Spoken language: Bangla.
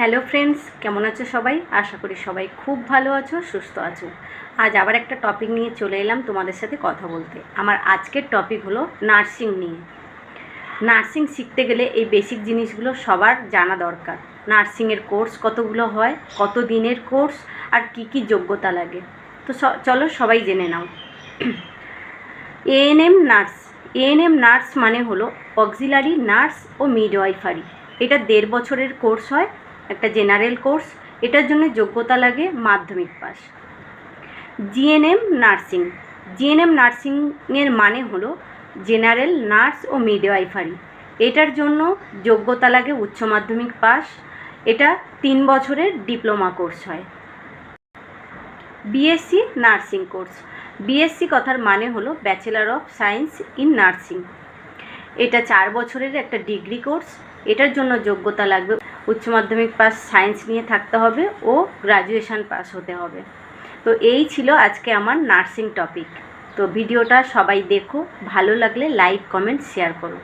হ্যালো ফ্রেন্ডস, কেমন আছো সবাই? আশা করি সবাই খুব ভালো আছো, সুস্থ আছো। আজ আবার একটা টপিক নিয়ে চলে এলাম তোমাদের সাথে কথা বলতে। আমার আজকের টপিক হলো নার্সিং নিয়ে। নার্সিং শিখতে গেলে এই বেসিক জিনিসগুলো সবার জানা দরকার। নার্সিংয়ের কোর্স কতগুলো হয়, কত দিনের কোর্স, আর কি কি যোগ্যতা লাগে। তো চলো সবাই জেনে নাও। ANM nurse. এএনএম নার্স মানে হলো অক্সিলারি নার্স ও মিডওয়াইফারি। এটা দেড় বছরের কোর্স হয় একটা জেনারেল কোর্স, এটার জন্য যোগ্যতা লাগে মাধ্যমিক পাস জিএনএম নার্সিং। জিএনএম নার্সিংয়ের মানে হলো জেনারেল নার্স ও মিডওয়াইফারি। এটার জন্য যোগ্যতা লাগে উচ্চ মাধ্যমিক পাস এটা তিন বছরের ডিপ্লোমা কোর্স হয়। BSc nursing course. বিএসসি কথার মানে হলো bachelor of science in nursing. এটা চার বছরের একটা ডিগ্রি কোর্স। এটার জন্য যোগ্যতা লাগবে উচ্চ মাধ্যমিক পাস সায়েন্স নিয়ে থাকতে হবে ও গ্রাজুয়েশান পাস হতে হবে। তো এই ছিল আজকে আমার নার্সিং টপিক। তো ভিডিওটা সবাই দেখো, ভালো লাগলে লাইক, কমেন্ট, শেয়ার করো।